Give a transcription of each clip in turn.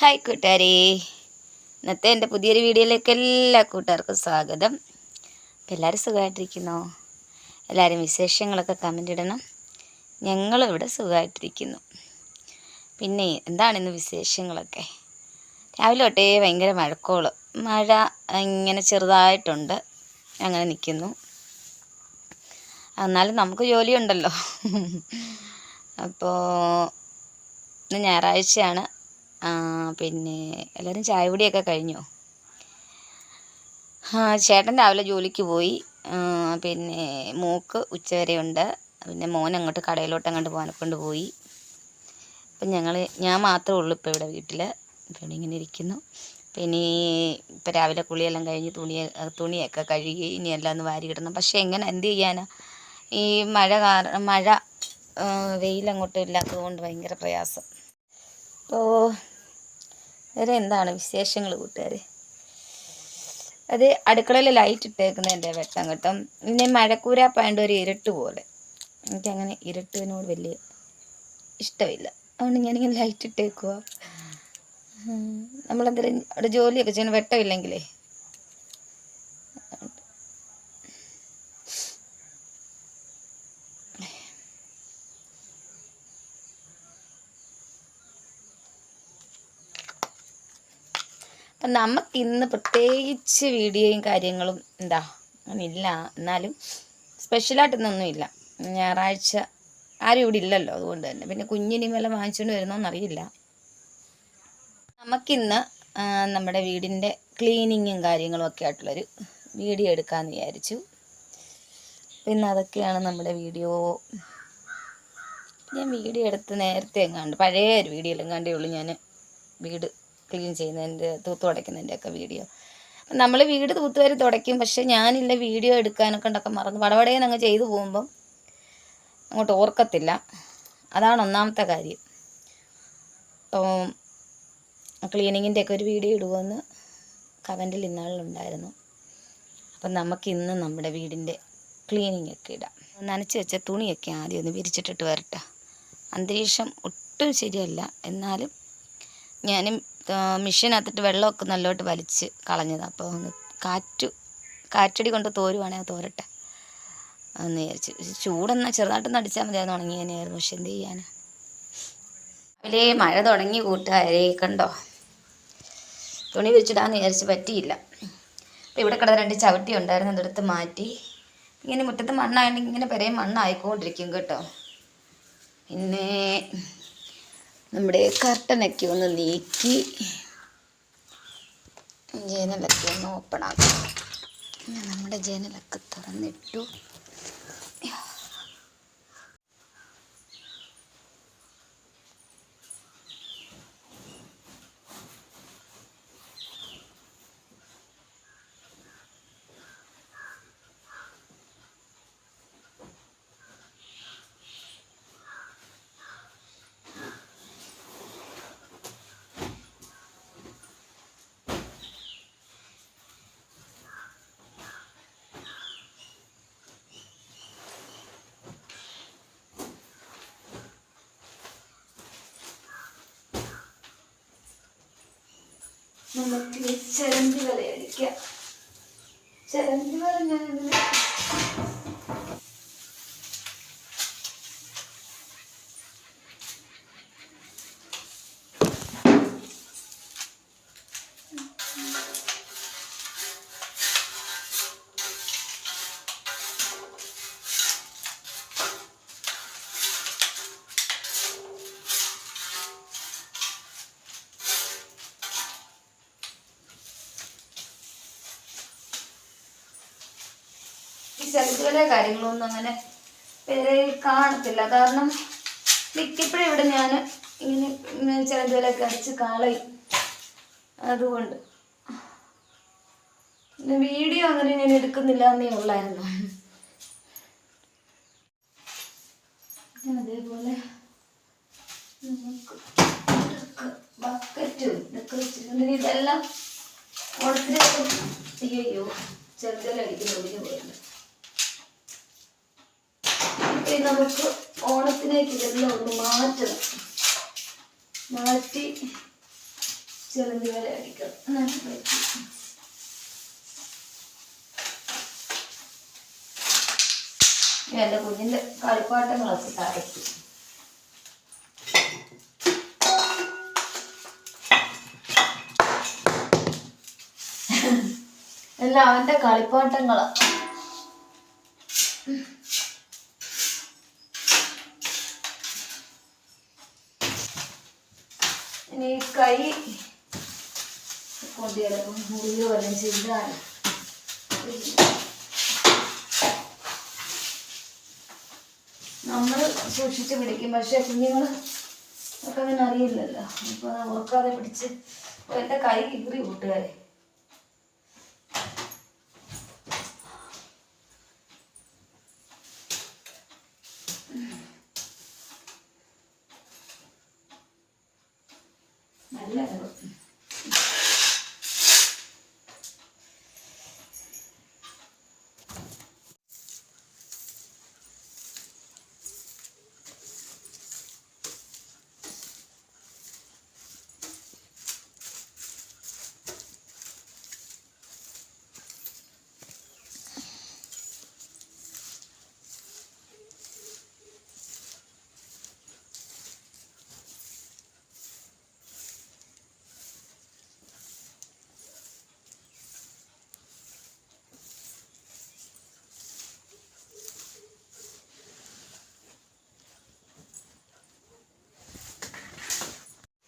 Hi കൂട്ടുകാരെ. ഇന്നത്തെ എന്റെ പുതിയൊരു വീഡിയോയിലേക്ക് എല്ലാ കൂട്ടുകാർക്കും സ്വാഗതം. അപ്പം എല്ലാവരും സുഖമായിട്ടിരിക്കുന്നു? എല്ലാവരും വിശേഷങ്ങളൊക്കെ കമന്റ് ഇടണം. ഞങ്ങളിവിടെ സുഖമായിട്ടിരിക്കുന്നു. പിന്നെ എന്താണ് ഇന്ന് വിശേഷങ്ങളൊക്കെ? രാവിലെ തൊട്ടേ ഭയങ്കര മഴക്കോൾ. മഴ ഇങ്ങനെ ചെറുതായിട്ടുണ്ട്. അങ്ങനെ നിൽക്കുന്നു. എന്നാലും നമുക്ക് ജോലിയുണ്ടല്ലോ. അപ്പോൾ ഇന്ന് ഞായറാഴ്ചയാണ്. പിന്നെ എല്ലാവരും ചായ കുടിയൊക്കെ കഴിഞ്ഞോ? ചേട്ടൻ രാവിലെ ജോലിക്ക് പോയി. പിന്നെ മൂക്ക് ഉച്ചവരെ ഉണ്ട് പിന്നെ മോൻ അങ്ങോട്ട് കടയിലോട്ട് അങ്ങോട്ട് പോകാനെ കൊണ്ട് പോയി. അപ്പം ഞങ്ങൾ ഞാൻ മാത്രമേ ഉള്ളൂ ഇപ്പോൾ ഇവിടെ വീട്ടിൽ ഇപ്പം ഇവിടെ ഇങ്ങനെ ഇരിക്കുന്നു. പിന്നെ ഇപ്പം രാവിലെ കുളിയെല്ലാം കഴിഞ്ഞ് തുണി തുണിയൊക്കെ കഴുകി ഇനി എല്ലാം ഒന്ന് വാരി കിടന്നു പക്ഷേ എങ്ങനെ എന്ത് ചെയ്യാനാ? ഈ മഴ കാരണം മഴ വെയിലങ്ങോട്ട് ഇല്ലാത്തത് കൊണ്ട് ഭയങ്കര പ്രയാസം. അപ്പോൾ വേറെ എന്താണ് വിശേഷങ്ങൾ കൂട്ടുകാർ അത് അടുക്കളയിൽ ലൈറ്റ് ഇട്ടേക്കുന്നതിന്റെ വെട്ടം കേട്ടോ. പിന്നെ മഴക്കൂരാപ്പായണ്ട് ഒരു ഇരട്ട് പോലെ. എനിക്കങ്ങനെ ഇരട്ടിനോട് വലിയ ഇഷ്ടമില്ല. അതുകൊണ്ട് ഞാനിങ്ങനെ ലൈറ്റ് ഇട്ടേക്കുക നമ്മളെന്തെങ്കിലും അവിടെ ജോലിയൊക്കെ ചെയ്യുന്ന വെട്ടമില്ലെങ്കിലേ? അപ്പം നമുക്ക് ഇന്ന് പ്രത്യേകിച്ച് വീഡിയോയും കാര്യങ്ങളും എന്താ ഇല്ല. എന്നാലും സ്പെഷ്യലായിട്ടൊന്നും ഇല്ല ഞായറാഴ്ച ആരും ഇവിടെ ഇല്ലല്ലോ അതുകൊണ്ട് തന്നെ. പിന്നെ കുഞ്ഞിനി വല്ല വാങ്ങിച്ചുകൊണ്ട് വരുന്നോന്നറിയില്ല നമുക്കിന്ന് നമ്മുടെ വീടിന്റെ ക്ലീനിങ്ങും കാര്യങ്ങളും ഒക്കെ ആയിട്ടുള്ളൊരു വീഡിയോ എടുക്കാമെന്ന് വിചാരിച്ചു. പിന്നെ അതൊക്കെയാണ് നമ്മുടെ വീഡിയോ. ഞാൻ വീഡിയോ എടുത്ത് നേരത്തെ എങ്ങാണ്ട് പഴയ ഒരു വീഡിയോയിലും കണ്ടേ ഉള്ളൂ ഞാൻ വീട് ക്ലീൻ ചെയ്യുന്നതിന്റെ തൂത്ത് തുടയ്ക്കുന്നതിന്റെ ഒക്കെ വീഡിയോ നമ്മൾ വീട് തൂത്തുവാരി തുടയ്ക്കും. പക്ഷെ ഞാനില്ല വീഡിയോ എടുക്കാനൊക്കെ ഉണ്ടൊക്കെ മറന്ന് പടപടേന്ന് അങ്ങ് ചെയ്തു പോകുമ്പം അങ്ങോട്ട് ഓർക്കത്തില്ല. അതാണ് ഒന്നാമത്തെ കാര്യം. അപ്പം ക്ലീനിങ്ങിന്റെ ഒക്കെ ഒരു വീഡിയോ ഇടുമെന്ന് കമന്റിൽ ഇന്നാളിലുണ്ടായിരുന്നു. അപ്പം നമുക്ക് ഇന്ന് നമ്മുടെ വീടിന്റെ ക്ലീനിങ് ഒക്കെ ഇടാം. നനച്ച് വെച്ച തുണിയൊക്കെ ആദ്യം ഒന്ന് വിരിച്ചിട്ടിട്ട് വരട്ടെ. അന്തരീക്ഷം ഒട്ടും ശരിയല്ല. എന്നാലും ഞാനും മിഷീനകത്തിട്ട് വെള്ളമൊക്കെ നല്ലോട്ട് വലിച്ച് കളഞ്ഞത്. അപ്പോൾ ഒന്ന് കാറ്റു കാറ്റടി കൊണ്ട് തോരുവാണെങ്കിൽ തോരട്ടെ. എന്ന് വിചാരിച്ചു. ചൂടെന്ന ചൂടെന്നാൽ ചെറുതായിട്ടൊന്ന് അടിച്ചാൽ മതി അത് ഉണങ്ങിയതിനായിരുന്നു. പക്ഷെ എന്ത് ചെയ്യാൻ രാവിലെ മഴ തുടങ്ങി കൂട്ടുകാരെ കണ്ടോ? തുണി വിരിച്ചിടാന്ന് വിചാരിച്ച് പറ്റിയില്ല. അപ്പോൾ ഇവിടെ കിടന്ന രണ്ട് ചവിട്ടി ഉണ്ടായിരുന്നു. അതെടുത്ത് മാറ്റി. ഇങ്ങനെ മുറ്റത്ത് മണ്ണായതുകൊണ്ട് ഇങ്ങനെ പെരയും മണ്ണായിക്കൊണ്ടിരിക്കും കേട്ടോ. പിന്നെ നമ്മുടെ കർട്ടനൊക്കെ ഒന്ന് നീക്കി ജനലൊക്കെ ഒന്ന് ഓപ്പൺ ആക്കാം. നമ്മുടെ ജനലൊക്കെ തുറന്നിട്ടു. നമുക്ക് ചിരന്തി വല അടിക്കാം ചിരന്തി വല ഞാൻ ഇതിന് ചിലതുകളെ കാര്യങ്ങളൊന്നും അങ്ങനെ വേറെ കാണത്തില്ല. കാരണം മിക്കപ്പോഴും ഇവിടെ ഞാൻ ഇങ്ങനെ ചിലതുകളൊക്കെ അടിച്ച് കളയും. അതുകൊണ്ട് വീഡിയോ അങ്ങനെ ഞാൻ എടുക്കുന്നില്ല എന്നേ ഉള്ളായിരുന്നു. അതേപോലെ ബക്കറ്റും ഇതൊക്കെ വെച്ചിട്ടുണ്ടെങ്കിൽ ഇതെല്ലാം ഓണത്തിനൊക്കെ അയ്യോ ചെറുതലടിക്കുന്ന ഒടിഞ്ഞു പോയിട്ടുണ്ട്. ഇനി നമുക്ക് ഓണത്തിലേക്ക് ഇതെല്ലാം ഒന്ന് മാറ്റണം. മാറ്റി ചെറുതി വരെ അടിക്കണം. എന്റെ കുഞ്ഞിന്റെ കളിപ്പാട്ടങ്ങളൊക്കെ താഴേക്ക് എല്ലാം അവന്റെ കളിപ്പാട്ടങ്ങളാ. ഈ കൈ കൊണ്ട് വല്ലതും ചെയ്താൽ നമ്മൾ സൂക്ഷിച്ച് പിടിക്കും. പക്ഷെ കുഞ്ഞുങ്ങൾ ഒക്കെ അങ്ങനെ അറിയില്ലല്ലോ. അപ്പൊ ഓർക്കാതെ പിടിച്ച് എന്റെ കൈ കീറി കൂട്ടുകാരെ. Gracias.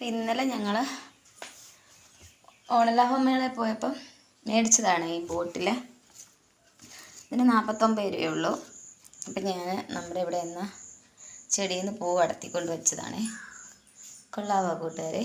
ഇന്നലെ ഞങ്ങൾ ഓണലാഹോമേളെ പോയപ്പം മേടിച്ചതാണ് ഈ ബോട്ടിൽ ഇതിന് നാൽപ്പത്തൊമ്പത് രൂപയേ ഉള്ളൂ. അപ്പം ഞാൻ നമ്മുടെ ഇവിടെ നിന്ന് ചെടിയിൽ നിന്ന് പൂ അടത്തിക്കൊണ്ട് വെച്ചതാണേ. കൊള്ളാവാ കൂട്ടുകാരെ?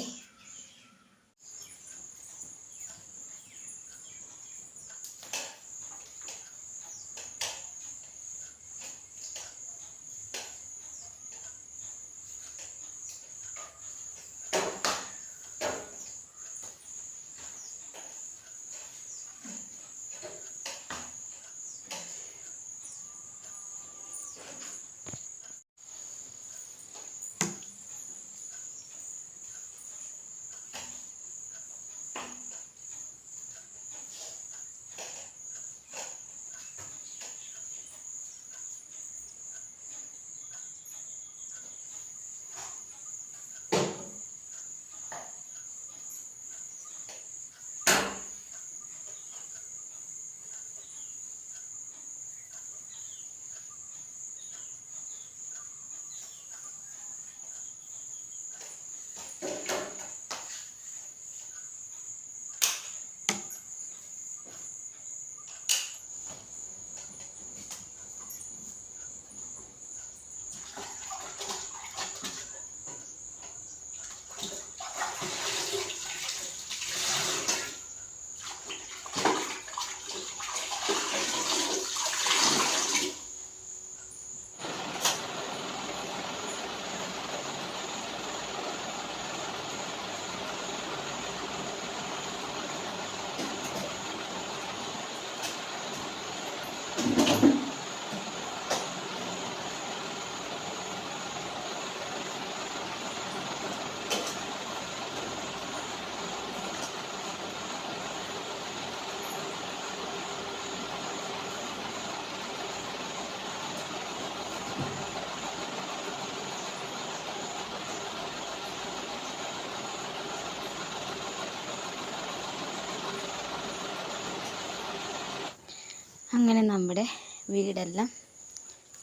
അങ്ങനെ നമ്മുടെ വീടെല്ലാം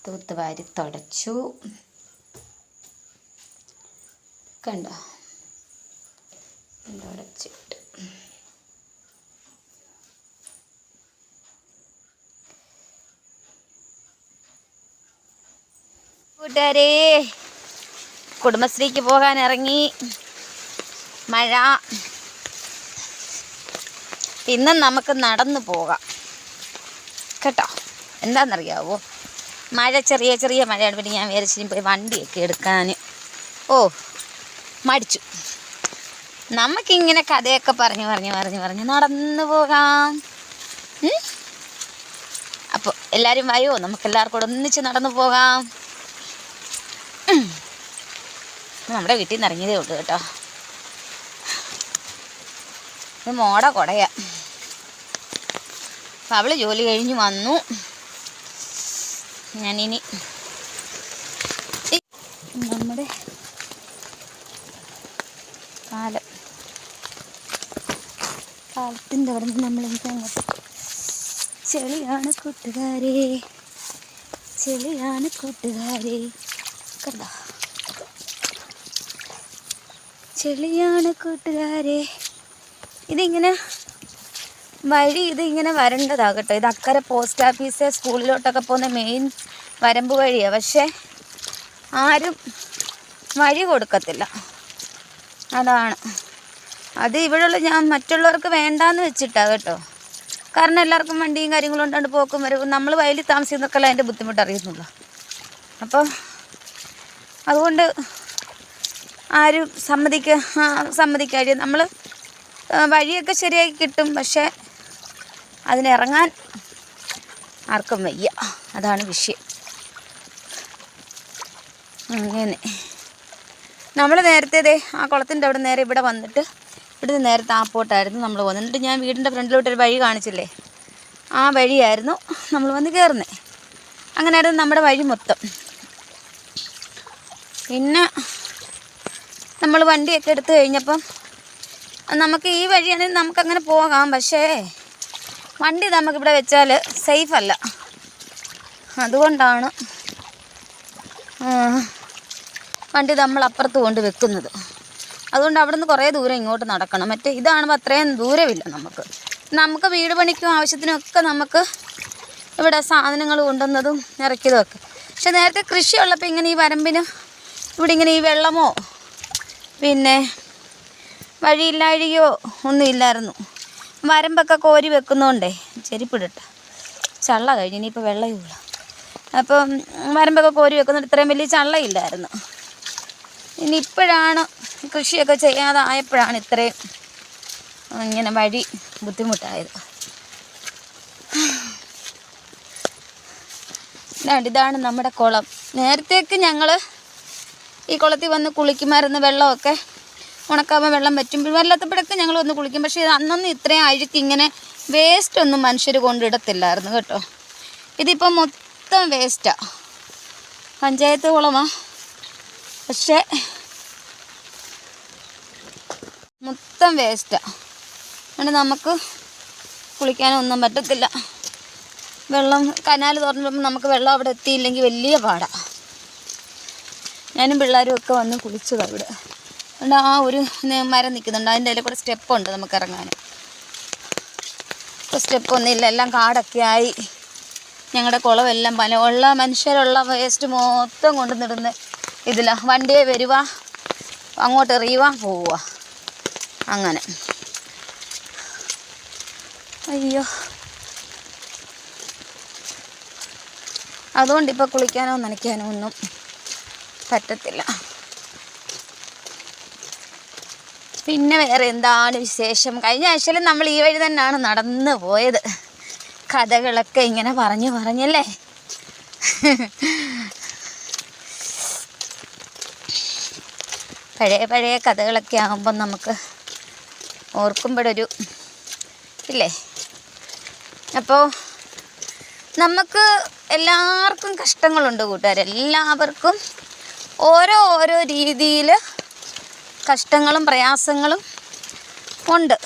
തൂത്തുവാരി തുടച്ചു. കണ്ടോ? തുടച്ചിട്ട്. കൂട്ടുകാരേ കുടുംബശ്രീക്ക് പോകാൻ ഇറങ്ങി. മഴ. ഇന്നും നമുക്ക് നടന്നു പോകാം. കേട്ടോ. എന്താണെന്നറിയാവോ? മഴ ചെറിയ ചെറിയ മഴയാണ്. പിന്നെ ഞാൻ വിചാരിച്ചിനി പോയി വണ്ടിയൊക്കെ എടുക്കാൻ. ഓ മടിച്ചു. നമുക്കിങ്ങനെ കഥയൊക്കെ പറഞ്ഞു പറഞ്ഞു പറഞ്ഞു പറഞ്ഞ് നടന്നു പോകാം? അപ്പോൾ എല്ലാവരും വയോ? നമുക്ക് എല്ലാവർക്കും കൂടെ ഒന്നിച്ച് നടന്നു പോകാം. നമ്മുടെ വീട്ടിൽ നിന്ന് ഇറങ്ങിയതേ ഉള്ളൂ കേട്ടോ. മോടെ കൊടയാ. അവൾ ജോലി കഴിഞ്ഞ് വന്നു. ഞാനിനി നമ്മുടെ പാലം പാലത്തിന്റെ അവിടെ നിന്ന് നമ്മൾ അങ്ങോട്ട് ചെളിയാണ് കൂട്ടുകാരെ. ചെളിയാണ് കൂട്ടുകാരെ. കണ്ടോ? ചെളിയാണ് കൂട്ടുകാരെ. ഇതിങ്ങനെ വഴി ഇതിങ്ങനെ വരേണ്ടതാകട്ടോ. ഇത് അക്കരെ പോസ്റ്റ് ഓഫീസ് സ്കൂളിലോട്ടൊക്കെ പോകുന്ന മെയിൻ വരമ്പ് വഴിയാണ് പക്ഷേ ആരും വഴി കൊടുക്കത്തില്ല. അതാണ്. അത് ഇവിടെയുള്ള ഞാൻ മറ്റുള്ളവർക്ക് വേണ്ടാന്ന് വെച്ചിട്ടാണ് കേട്ടോ. കാരണം എല്ലാവർക്കും വണ്ടിയും കാര്യങ്ങളും ഉണ്ടാണ്ട് പോക്കും വരും നമ്മൾ വയലിൽ താമസിക്കുന്നൊക്കെല്ലാം അതിന്റെ ബുദ്ധിമുട്ട് അറിയുന്നുള്ളൂ. അപ്പോൾ അതുകൊണ്ട് ആരും സമ്മതിക്ക സമ്മതിക്കാതെ നമ്മൾ വഴിയൊക്കെ ശരിയാക്കി കിട്ടും. പക്ഷേ അതിനിറങ്ങാൻ ആർക്കും വയ്യ. അതാണ് വിഷയം. അങ്ങനെ. നമ്മൾ നേരത്തെ ദേ ആ കുളത്തിന്റെ അവിടെ നേരെ ഇവിടെ വന്നിട്ട് ഇവിടുന്ന് നേരെ താപ്പോട്ടായിരുന്നു നമ്മൾ വന്നിട്ട് ഞാൻ വീടിന്റെ ഫ്രണ്ടിലോട്ടൊരു വഴി കാണിച്ചില്ലേ? ആ വഴിയായിരുന്നു നമ്മൾ വന്ന് കയറുന്നത്. അങ്ങനെയായിരുന്നു നമ്മുടെ വഴി മൊത്തം. പിന്നെ നമ്മൾ വണ്ടിയൊക്കെ എടുത്തു കഴിഞ്ഞപ്പം നമുക്ക് ഈ വഴിയാണെങ്കിൽ നമുക്കങ്ങനെ പോകാം. പക്ഷേ വണ്ടി നമുക്കിവിടെ വെച്ചാൽ സേഫ് അല്ല അതുകൊണ്ടാണ് വണ്ടി നമ്മൾ അപ്പുറത്ത് കൊണ്ട് വെക്കുന്നത്. അതുകൊണ്ട് അവിടെ നിന്ന് കുറേ ദൂരം ഇങ്ങോട്ട് നടക്കണം. മറ്റേ ഇതാകുമ്പോൾ അത്രയും ദൂരമില്ല നമുക്ക്. നമുക്ക് വീട് പണിക്കും ആവശ്യത്തിനൊക്കെ നമുക്ക് ഇവിടെ സാധനങ്ങൾ കൊണ്ടുവന്നതും ഇറക്കിയതും ഒക്കെ. പക്ഷെ നേരത്തെ കൃഷി ഉള്ളപ്പോൾ ഇങ്ങനെ ഈ വരമ്പിന് ഇവിടെ ഇങ്ങനെ ഈ വെള്ളമോ പിന്നെ വഴിയില്ലാഴികയോ ഒന്നും ഇല്ലായിരുന്നു. വരമ്പൊക്കെ കോരി വെക്കുന്നോണ്ടേ. ചെരിപ്പിടട്ടെ. ചള്ള കഴിഞ്ഞ് ഇനിയിപ്പോൾ വെള്ളമില്ല അപ്പം വരമ്പൊക്കെ കോരി വെക്കുന്നുണ്ട് ഇത്രയും വലിയ ചള്ളയില്ലായിരുന്നു. ഇനി ഇപ്പോഴാണ് കൃഷിയൊക്കെ ചെയ്യാതായപ്പോഴാണ് ഇത്രയും ഇങ്ങനെ വഴി ബുദ്ധിമുട്ടായത്. ഇതാണ് നമ്മുടെ കുളം. നേരത്തേക്ക് ഞങ്ങൾ ഈ കുളത്തിൽ വന്ന് കുളിക്കുമായിരുന്നു വെള്ളമൊക്കെ ഉണക്കാവുമ്പോൾ വെള്ളം പറ്റും വല്ലാത്തപ്പോഴൊക്കെ ഞങ്ങൾ ഒന്ന് കുളിക്കും. പക്ഷേ അന്നൊന്നും ഇത്രയും അഴുക്ക് ഇങ്ങനെ വേസ്റ്റ് ഒന്നും മനുഷ്യർ കൊണ്ടിടത്തില്ലായിരുന്നു കേട്ടോ. ഇതിപ്പോൾ മൊത്തം വേസ്റ്റാണ് പഞ്ചായത്ത് കുളമാ. പക്ഷേ മൊത്തം വേസ്റ്റാണ് അതുകൊണ്ട് നമുക്ക് കുളിക്കാനൊന്നും പറ്റത്തില്ല. വെള്ളം കനാൽ തുറന്നപ്പോൾ നമുക്ക് വെള്ളം അവിടെ എത്തിയില്ലെങ്കിൽ വലിയ പാടാണ് ഞാനും പിള്ളേരും ഒക്കെ വന്ന് കുളിച്ചതാണ് ഇവിടെ. അതുകൊണ്ട് ആ ഒരു മരം നിൽക്കുന്നുണ്ട്. അതിന്റെ ഇടയിൽ കൂടെ സ്റ്റെപ്പുണ്ട് നമുക്ക് ഇറങ്ങാൻ. ഇപ്പോൾ സ്റ്റെപ്പൊന്നുമില്ല എല്ലാം കാടൊക്കെ ആയി. ഞങ്ങളുടെ കുളമെല്ലാം പല ഉള്ള മനുഷ്യരുള്ള വേസ്റ്റ് മൊത്തം കൊണ്ടുവന്നിടുന്ന ഇതിലാണ് വണ്ടിയെ വരുക അങ്ങോട്ട് എറിയുക പോവുക അങ്ങനെ. അയ്യോ. അതുകൊണ്ട് ഇപ്പോൾ കുളിക്കാനോ നനയ്ക്കാനോ ഒന്നും പറ്റത്തില്ല. പിന്നെ വേറെ എന്താണ് വിശേഷം? കഴിഞ്ഞ ആഴ്ചയിൽ നമ്മൾ ഈ വഴി തന്നെയാണ് നടന്നു പോയത്. കഥകളൊക്കെ ഇങ്ങനെ പറഞ്ഞു പറഞ്ഞല്ലേ? പഴയ പഴയ കഥകളൊക്കെ ആകുമ്പം നമുക്ക് ഓർക്കുമ്പോഴൊരു ഇല്ലേ? അപ്പോൾ നമുക്ക് എല്ലാവർക്കും കഷ്ടങ്ങളുണ്ട് കൂട്ടുകാർ എല്ലാവർക്കും ഓരോ ഓരോ രീതിയിൽ കഷ്ടങ്ങളും പ്രയാസങ്ങളും ഉണ്ട്.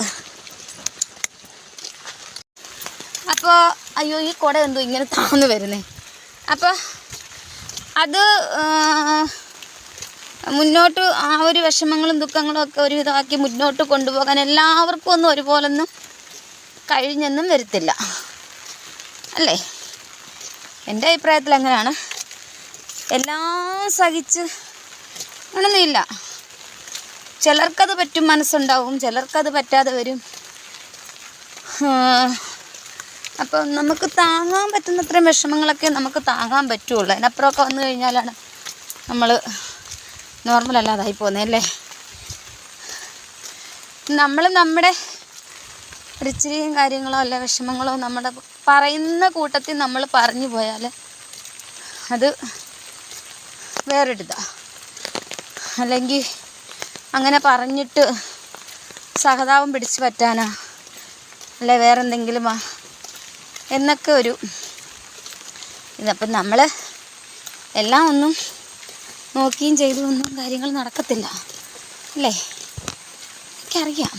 അപ്പോൾ അയ്യോ ഈ കുട എന്തോ ഇങ്ങനെ താന്നു വരുന്നേ. അപ്പോൾ അത് മുന്നോട്ട് ആ ഒരു വിഷമങ്ങളും ദുഃഖങ്ങളും ഒക്കെ ഒരു ഇതാക്കി മുന്നോട്ട് കൊണ്ടുപോകാൻ എല്ലാവർക്കും ഒന്നും ഒരുപോലൊന്നും കഴിഞ്ഞെന്നും വരത്തില്ല. അല്ലേ? എന്റെ അഭിപ്രായത്തിൽ അങ്ങനെയാണ്. എല്ലാം സഹിച്ച് അങ്ങനൊന്നുമില്ല. ചിലർക്കത് പറ്റും മനസ്സുണ്ടാവും. ചിലർക്കത് പറ്റാതെ വരും. അപ്പം നമുക്ക് താങ്ങാൻ പറ്റുന്നത്രയും വിഷമങ്ങളൊക്കെ നമുക്ക് താങ്ങാൻ പറ്റുള്ളൂ. അതിനപ്പുറമൊക്കെ വന്നു കഴിഞ്ഞാലാണ് നമ്മൾ നോർമൽ അല്ലാതായി പോകുന്നത് അല്ലേ? നമ്മൾ നമ്മുടെ ഒരിച്ചിരിയും കാര്യങ്ങളോ അല്ല വിഷമങ്ങളോ നമ്മുടെ പറയുന്ന കൂട്ടത്തിൽ നമ്മൾ പറഞ്ഞു പോയാൽ അത് വേറൊരിതാണ് അല്ലെങ്കിൽ അങ്ങനെ പറഞ്ഞിട്ട് സഹതാപം പിടിച്ചു പറ്റാനാ? അല്ലെ വേറെ എന്തെങ്കിലുമാ എന്നൊക്കെ ഒരു ഇതപ്പം നമ്മൾ എല്ലാം ഒന്നും നോക്കിയും ചെയ്തു ഒന്നും കാര്യങ്ങൾ നടക്കത്തില്ല. അല്ലേ? എനിക്കറിയാം.